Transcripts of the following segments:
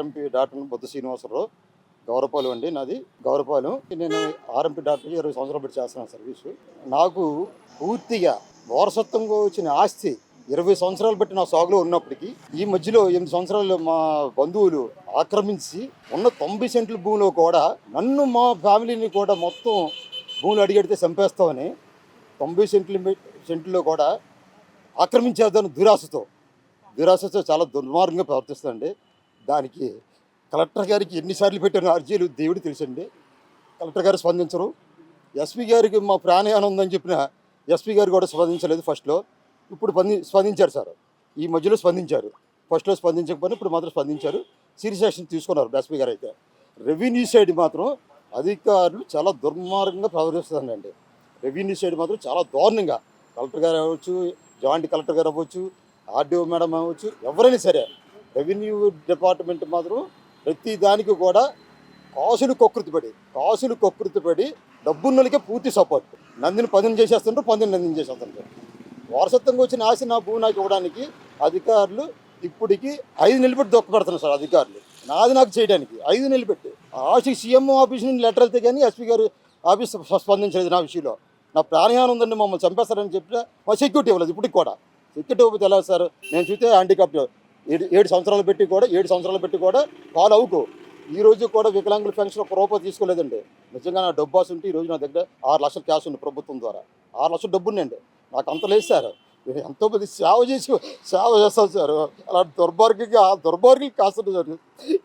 RMP doctor Buddha Srinivasarao. Gowrapalem అండి నాది. గౌరపాలెం నేను ఆర్ఎంపీ డాక్టర్ ఇరవై సంవత్సరాలు పెట్టి చేస్తున్నాను సర్వీసు. నాకు పూర్తిగా వారసత్వంగా వచ్చిన ఆస్తి ఇరవై సంవత్సరాలు బట్టి నా సాగులో ఉన్నప్పటికీ ఈ మధ్యలో ఎనిమిది సంవత్సరాలు మా బంధువులు ఆక్రమించి ఉన్న తొంభై సెంట్ల భూమిలో కూడా నన్ను మా ఫ్యామిలీని కూడా మొత్తం భూములు అడిగడితే చంపేస్తామని తొంభై సెంట్ల సెంట్లో కూడా ఆక్రమించేద్దాను దురాశతో దురాశతో చాలా దుర్మార్గంగా ప్రవర్తిస్తుందండి దానికి కలెక్టర్ గారికి ఎన్నిసార్లు పెట్టిన అర్జీలు దేవుడు తెలుసండి. కలెక్టర్ గారు స్పందించరు. ఎస్పీ గారికి మా ప్రాణయానం ఉందని చెప్పిన ఎస్పీ గారు కూడా స్పందించలేదు ఫస్ట్లో. ఇప్పుడు స్పంది స్పందించారు సార్. ఈ మధ్యలో స్పందించారు. ఫస్ట్లో స్పందించకపోయినా ఇప్పుడు మాత్రం స్పందించారు. సీరియస్ యాక్షన్ తీసుకున్నారు ఎస్పీ గారు అయితే. రెవెన్యూ సైడ్ మాత్రం అధికారులు చాలా దుర్మార్గంగా ప్రవర్తిస్తున్నారండి. రెవెన్యూ సైడ్ మాత్రం చాలా దారుణంగా. కలెక్టర్ గారు అవ్వచ్చు జాయింట్ కలెక్టర్ గారు అవ్వచ్చు ఆర్డీఓ మేడం అవ్వచ్చు ఎవరైనా సరే రెవెన్యూ డిపార్ట్మెంట్ మాత్రం ప్రతి దానికి కూడా కాసులు కొకృతిపడి కాసులు కొకృతిపడి డబ్బున్నోళ్ళకే పూర్తి సపోర్ట్ నందిని పదిని చేసేస్తుంటారు పందిని నందిని చేసేస్తుంటారు వారసత్వంగా వచ్చిన ఆశ నా భూమి నాకు ఇవ్వడానికి అధికారులు ఇప్పటికి ఐదు నిలబెట్టి దొక్కబెడుతున్నారు సార్ అధికారులు. నాది నాకు చేయడానికి ఐదు నిలబెట్టి. ఆశకి సీఎం ఆఫీస్ నుండి లెటర్ వెళ్తే కానీ ఎస్పీ గారు ఆఫీస్ స్పందించలేదు నా విషయంలో. నా ప్రాణహానం ఉందండి మమ్మల్ని చంపేస్తారని చెప్పినా మా సెక్యూరిటీ ఇవ్వలేదు ఇప్పటికి కూడా. సెక్యూరిటీ ఇవ్వకపోతే ఎలా సార్? నేను చూస్తే హ్యాండికాప్ ఏడు ఏడు సంవత్సరాలు పెట్టి కూడా ఏడు సంవత్సరాలు పెట్టి కూడా పాలు అవుకో ఈ రోజు కూడా వికలాంగుల పెన్షన్ ఒక రూపాయి తీసుకోలేదండి. నిజంగా నా డబ్బు ఆశ ఉంటే ఈ రోజు నా దగ్గర ఆరు లక్షలు క్యాష్ ఉంది ప్రభుత్వం ద్వారా. ఆరు లక్షలు డబ్బు ఉండండి నాకు అంత లేదు సార్. ఎంతో మంది సేవ చేసి సేవ చేస్తారు సార్. అలా దుర్మార్గంగా ఆ దుర్మార్గం కాస్తుంది సార్.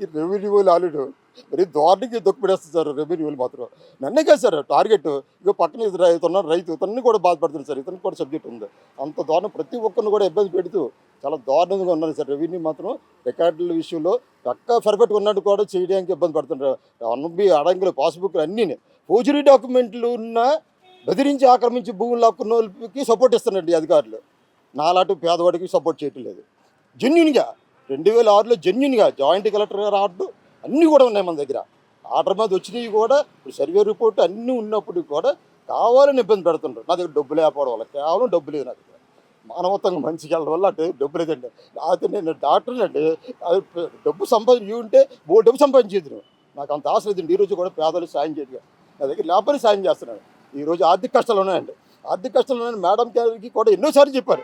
ఈ రెవెన్యూ వాళ్ళు ఆలుడు మరి దారుణంగా దొక్కుపెడేస్తుంది సార్ రెవెన్యూలు మాత్రం. నన్నే కాదు సార్ టార్గెట్ ఇక పక్కన ఇది రైతు రైతు ఇతన్ని కూడా బాధపడుతుంది సార్. ఇతనికి కూడా సబ్జెక్ట్ ఉంది. అంత దారుణం. ప్రతి ఒక్కరిని కూడా ఇబ్బంది పెడుతూ చాలా దారుణంగా ఉన్నారు సార్ రెవెన్యూ మాత్రం. రికార్డుల విషయంలో పక్క పర్ఫెక్ట్గా ఉన్నట్టు కూడా చేయడానికి ఇబ్బంది పడుతుంటారు. అన్బి అడంగులు పాస్బుక్లు అన్నీ ఫోజరీ డాక్యుమెంట్లు ఉన్న బెదిరించి ఆక్రమించి భూములు లాక్కున్న వాళ్ళకి సపోర్ట్ ఇస్తున్నట్టు అధికారులు. నాలాంటి పేదవాడికి సపోర్ట్ చేయటం లేదు. జెన్యున్గా రెండు వేల ఆరులో జెన్యున్గా జాయింట్ కలెక్టర్ గారు ఆర్డర్ అన్నీ కూడా ఉన్నాయి మన దగ్గర. ఆర్డర్ మీద వచ్చినవి కూడా ఇప్పుడు సర్వే రిపోర్ట్ అన్నీ ఉన్నప్పుడు కూడా కావాలని ఇబ్బంది పెడుతుంటారు. నా దగ్గర డబ్బు లేకపోవడం వల్ల కేవలం డబ్బు లేదు నా దగ్గర. మానవత్వంగా మంచిగా వెళ్ళడం వల్ల అంటే డబ్బు లేదండి. అయితే నేను డాక్టర్ని అండి. అది డబ్బు సంపాదించి ఉంటే ఓ డబ్బు సంపాదించేది నాకు అంత ఆశ లేదండి. ఈరోజు కూడా పేదలు సాయం చేయడం నా దగ్గర లేకపోతే సాయం చేస్తున్నాను ఈరోజు ఆర్థిక కష్టాలు ఉన్నాయండి. ఆర్థిక కష్టాలు ఉన్నాయని మేడం గారికి కూడా ఎన్నోసార్లు చెప్పారు.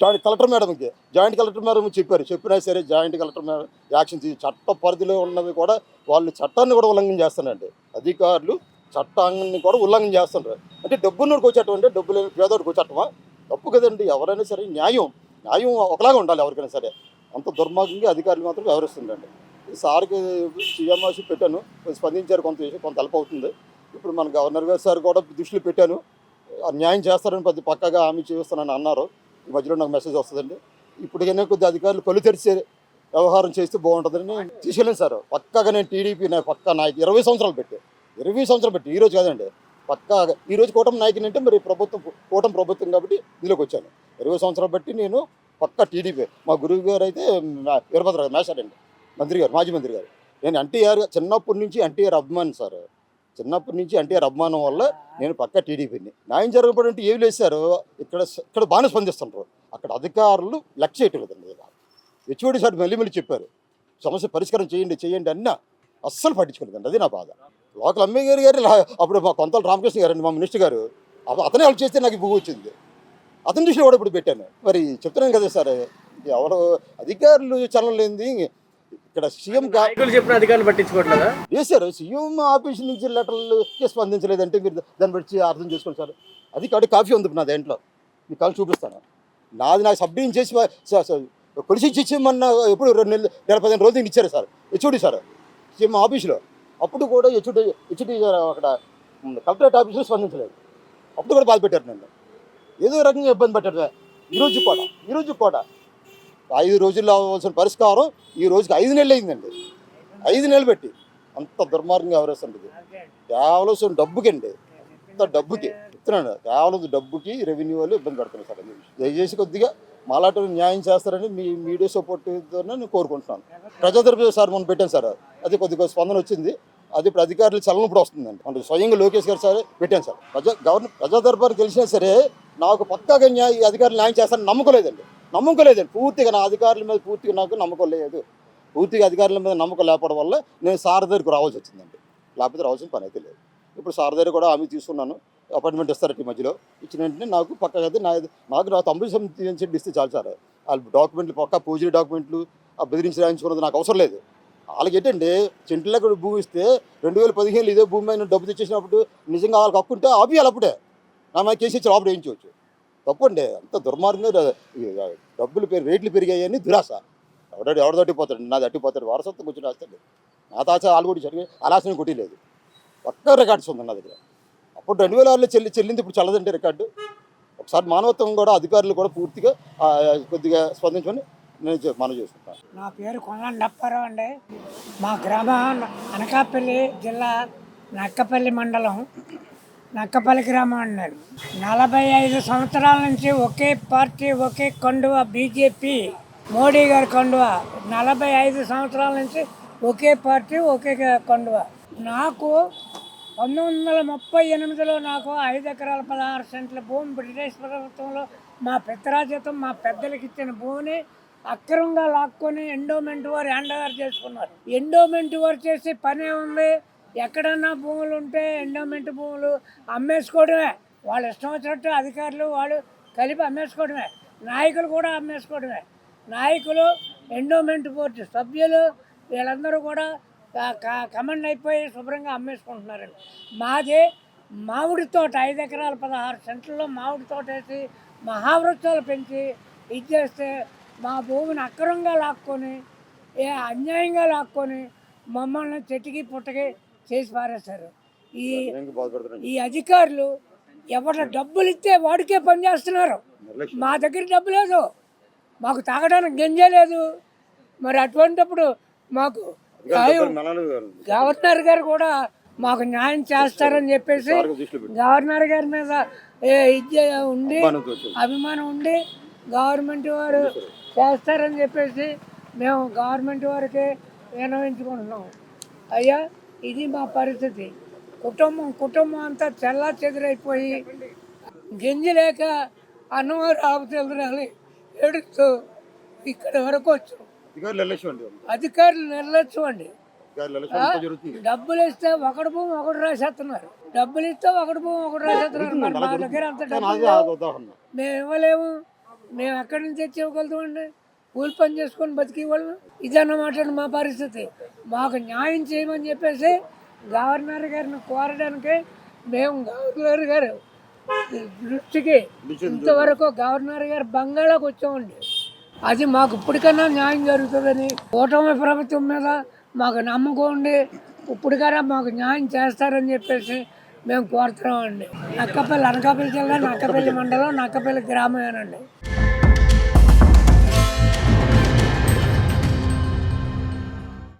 జాయింట్ కలెక్టర్ మేడంకి జాయింట్ కలెక్టర్ మేడం చెప్పారు. చెప్పినా సరే జాయింట్ కలెక్టర్ మేడం యాక్షన్ తీసి చట్ట పరిధిలో ఉన్నవి కూడా వాళ్ళు చట్టాన్ని కూడా ఉల్లంఘన చేస్తున్నారండి అధికారులు చట్టాన్ని కూడా ఉల్లంఘన చేస్తున్నారు అంటే డబ్బున్నోడికి వచ్చేటం అంటే డబ్బు లేని పేదోడికి వచ్చేటమా? తప్పు కదండి. ఎవరైనా సరే న్యాయం న్యాయం ఒకలాగా ఉండాలి ఎవరికైనా సరే. అంత దుర్మార్గంగా అధికారులు మాత్రం వ్యవహరిస్తుందండి ఈ సార్కి సీఎం పెట్టాను కొంచెం స్పందించారు కొంత కొంత హెల్ప్ అవుతుంది. ఇప్పుడు మన గవర్నర్ గారు సార్ కూడా దృష్టిలో పెట్టాను. న్యాయం చేస్తారని పెద్ద పక్కగా హామీ చేస్తానని అన్నారు. ఈ మధ్యలో నాకు మెసేజ్ వస్తుందండి. ఇప్పటికైనా కొద్ది అధికారులు కళ్ళు తెరిచే వ్యవహారం చేస్తే బాగుంటుందని నేను తీసుకెళ్ళాను సార్. పక్కగా నేను టీడీపీ నా పక్క నాయకు ఇరవై సంవత్సరాలు పెట్టి. ఇరవై సంవత్సరాలు పెట్టి. ఈరోజు కాదండి. పక్కా ఈరోజు కూటమి నాయకుని అంటే మరి ప్రభుత్వం కూటమి ప్రభుత్వం కాబట్టి ఇందులోకి వచ్చాను. ఇరవై సంవత్సరాలు బట్టి నేను పక్కా టీడీపీ. మా గురువు గారు అయితే వీరభద్ర గారు మంత్రి గారు మాజీ మంత్రి గారు. నేను ఎన్టీఆర్ చిన్నప్పటి నుంచి ఎన్టీఆర్ అభిమాని సార్. చిన్నప్పటి నుంచి ఎన్టీఆర్ అభిమానం వల్ల నేను పక్క టీడీపీని న్యాయం జరగబడంటే ఏమి లేదు ఇక్కడ ఇక్కడ బాగానే స్పందిస్తుంటారు అక్కడ అధికారులు లెక్క చేయటం లేదండి హెచ్ఓడి సార్ మళ్ళీ మళ్ళీ చెప్పారు. సమస్య పరిష్కారం చేయండి చేయండి అన్నా అస్సలు పట్టించుకోలేదండి. అది నా బాధ. లోకల్ అమ్మాయి గారు గారు లా- అప్పుడు మా కొంతల రామకృష్ణ గారు మా మినిస్టర్ గారు అప్పుడు అతనే హెల్ప్ చేస్తే నాకు భూ వచ్చింది. అతని దృష్టిలో కూడా ఇప్పుడు పెట్టాను. మరి చెప్తున్నాను కదా సార్ ఎవరు అధికారులు చలనం లేనిది ఇక్కడ సీఎం చెప్పిన అధికారులు పట్టించుకోవట్లేదా? చేశారు సీఎం ఆఫీస్ నుంచి లెటర్లు స్పందించలేదంటే మీరు దాన్ని బట్టి అర్థం చేసుకోండి సార్. అది కాదు కాఫీ ఉంది నా దాంట్లో. మీకు కాల్ చూపిస్తాను. నాది నాకు సబ్డిన్ చేసి కొలిసి ఇచ్చేమన్న ఎప్పుడు రెండు నెలలు నెల పదిహేను రోజులు ఇచ్చారు సార్. హెచ్ఓడి సార్ సీఎం ఆఫీస్లో. అప్పుడు కూడా హెచ్ఓడి హెచ్ఓడి అక్కడ కలెక్టరేట్ ఆఫీస్లో స్పందించలేదు. అప్పుడు కూడా బాధ పెట్టారు నన్ను. ఏదో రకంగా ఇబ్బంది పెట్టారు ఈరోజు కూడా ఈరోజు కూడా ఐదు రోజుల్లో అవ్వాల్సిన పరిష్కారం ఈ రోజుకి ఐదు నెలలు అయిందండి. ఐదు నెలలు పెట్టి అంత దుర్మార్గంగా ఎవరేస్తుంది కేవలం సో డబ్బుకండి అంత డబ్బుకి. చెప్తున్నాను కేవలం డబ్బుకి రెవెన్యూ వాళ్ళు ఇబ్బంది పెడుతున్నారు సార్. దయచేసి కొద్దిగా మాలాట న్యాయం చేస్తారని మీ మీడియా సపోర్ట్తో నేను కోరుకుంటున్నాను. ప్రజాదర్భ సార్ మనం పెట్టాను సార్. అది కొద్దిగా స్పందన వచ్చింది. అది ఇప్పుడు అధికారులు చల్లనప్పుడు వస్తుందండి. అంటే స్వయంగా లోకేష్ గారు సార్ పెట్టాను సార్. ప్రజా గవర్నర్ ప్రజా దర్బార్ తెలిసినా సరే నాకు పక్కాగా న్యాయ ఈ అధికారులు న్యాయం చేస్తారని నమ్మకం లేదండి నమ్మకం లేదండి పూర్తిగా నా అధికారుల మీద పూర్తిగా నాకు నమ్మకం లేదు. పూర్తిగా అధికారుల మీద నమ్మకం లేకపోవడం వల్ల నేను సార్ దగ్గరికి రావాల్సి వచ్చిందండి. లేకపోతే రావాల్సిన పని అయితే లేదు. ఇప్పుడు సార్ దగ్గర కూడా ఆమె తీసుకున్నాను. అపాయింట్మెంట్ ఇస్తారట ఈ మధ్యలో. ఇచ్చిన వెంటనే నాకు పక్కగా అయితే నా నాకు నా తొంభై సెంట్ ఇస్తే చాలు సార్. వాళ్ళు డాక్యుమెంట్లు పక్క పూజలు డాక్యుమెంట్లు ఆ బెదిరించి రాయించుకున్నది నాకు అవసరం లేదు. వాళ్ళకి ఏంటంటే చెంట్లకు భూమి ఇస్తే రెండు వేల పదిహేను ఇదే భూమి మీద డబ్బు తెచ్చేసినప్పుడు నిజంగా వాళ్ళకి హక్కు ఉంటే అప్పుడే నా మీద లోపల వేయించవచ్చు తప్పండి అంత దుర్మార్గంగా డబ్బులు పెరిగి రేట్లు పెరిగాయని దురాశ. ఎవడో ఎవడు తట్టిపోతాడు నా తట్టిపోతాడు వారసత్వం కూర్చొని రాస్తాడు. నా తాచ వాళ్ళు కూడా జరిగి అలాసన కొట్టిలేదు. ఒక్క రికార్డ్స్ ఉంది నా దగ్గర. అప్పుడు రెండు వేల ఆరులో చెల్లి చెల్లింది ఇప్పుడు చల్లదంటే రికార్డు. ఒకసారి మానవత్వం కూడా అధికారులు కూడా పూర్తిగా కొద్దిగా స్పందించమని నేను మనం చేసుకుంటాను నా పేరు కొనలాంటి నప్పారావు అండి. మా గ్రామం అనకాపల్లి జిల్లా నక్కపల్లి మండలం నక్కపల్లి గ్రామం అండి నలభై ఐదు సంవత్సరాల నుంచి ఒకే పార్టీ ఒకే కండువ బీజేపీ మోడీ గారి కండువ. నలభై ఐదు సంవత్సరాల నుంచి ఒకే పార్టీ ఒకే కండువ. నాకు పంతొమ్మిది వందల ముప్పై ఎనిమిదిలో నాకు ఐదు ఎకరాల పదహారు సెంట్ల భూమి బ్రిటిష్ ప్రభుత్వంలో మా పిత్తరాజితం మా పెద్దలకి ఇచ్చిన భూమిని అక్రమంగా లాక్కొని ఎండోమెంట్ వారు హ్యాండ్ ఓవర్ చేసుకున్నారు. ఎండోమెంట్ వారు చేసి పనే ఉంది. ఎక్కడన్నా భూములు ఉంటే ఎండోమెంట్ భూములు అమ్మేసుకోవడమే. వాళ్ళు ఇష్టం వచ్చినట్టు అధికారులు వాళ్ళు కలిపి అమ్మేసుకోవడమే. నాయకులు కూడా అమ్మేసుకోవడమే. నాయకులు ఎండోమెంట్ బోర్డు సభ్యులు వీళ్ళందరూ కూడా కమండ్ అయిపోయి శుభ్రంగా అమ్మేసుకుంటున్నారండి మాది మామిడి తోట ఐదు ఎకరాలు పదహారు సెంట్లలో మామిడి తోట వేసి మహావృక్షాలు పెంచి ఇది చేస్తే మా భూమిని అక్రమంగా లాక్కొని ఏ అన్యాయంగా లాక్కొని మమ్మల్ని చెట్టుకి పుట్టకి చేసి పారేశారు ఈ ఈ అధికారులు ఎవరి డబ్బులు ఇస్తే వాడికే పనిచేస్తున్నారు మా దగ్గర డబ్బు లేదు. మాకు తాగడానికి గంజే లేదు. మరి అటువంటిప్పుడు మాకు గవర్నర్ గారు కూడా మాకు న్యాయం చేస్తారని చెప్పేసి గవర్నర్ గారి మీద ఏ ఇది ఉండి. అభిమానం ఉండి గవర్నమెంట్ వారు చేస్తారని చెప్పేసి మేము గవర్నమెంట్ వారికి వినవించుకుంటున్నాం. అయ్యా ఇది మా పరిస్థితి. కుటుంబం కుటుంబం అంతా చల్లా చెదిరైపోయి గింజ లేక అన్నం రాబోతుంది ఏడుస్తూ ఇక్కడ వరకు వచ్చాం. అధికారులు నిర్లక్ష్యం అండి డబ్బులు ఇస్తే ఒకటి భూమి ఒకటి రాసేస్తున్నారు. డబ్బులు ఇస్తే ఒకటి భూమి ఒకటి రాసేస్తున్నారు. మరి మా దగ్గర అంత డబ్బులు మేము ఇవ్వలేము. మేము ఎక్కడి నుంచి తెచ్చి ఇవ్వగలుగుతామండి? కూలి పని చేసుకొని బతికి వాళ్ళు. ఇదన్నమాట మా పరిస్థితి. మాకు న్యాయం చేయమని చెప్పేసి గవర్నర్ గారిని కోరడానికి మేము గవర్నర్ గారు దృష్టికి ఇంతవరకు గవర్నర్ గారు బంగాళాకు వచ్చామండి. అది మాకు ఇప్పటికన్నా న్యాయం జరుగుతుందని కూటమి ప్రభుత్వం మీద మాకు నమ్మకం ఉండి ఇప్పటికైనా మాకు న్యాయం చేస్తారని చెప్పేసి మేము కోరుతున్నామండి. నక్కపల్లి అనకాపల్లి జిల్లా నక్కపల్లి మండలం నక్కపల్లి గ్రామమేనండి.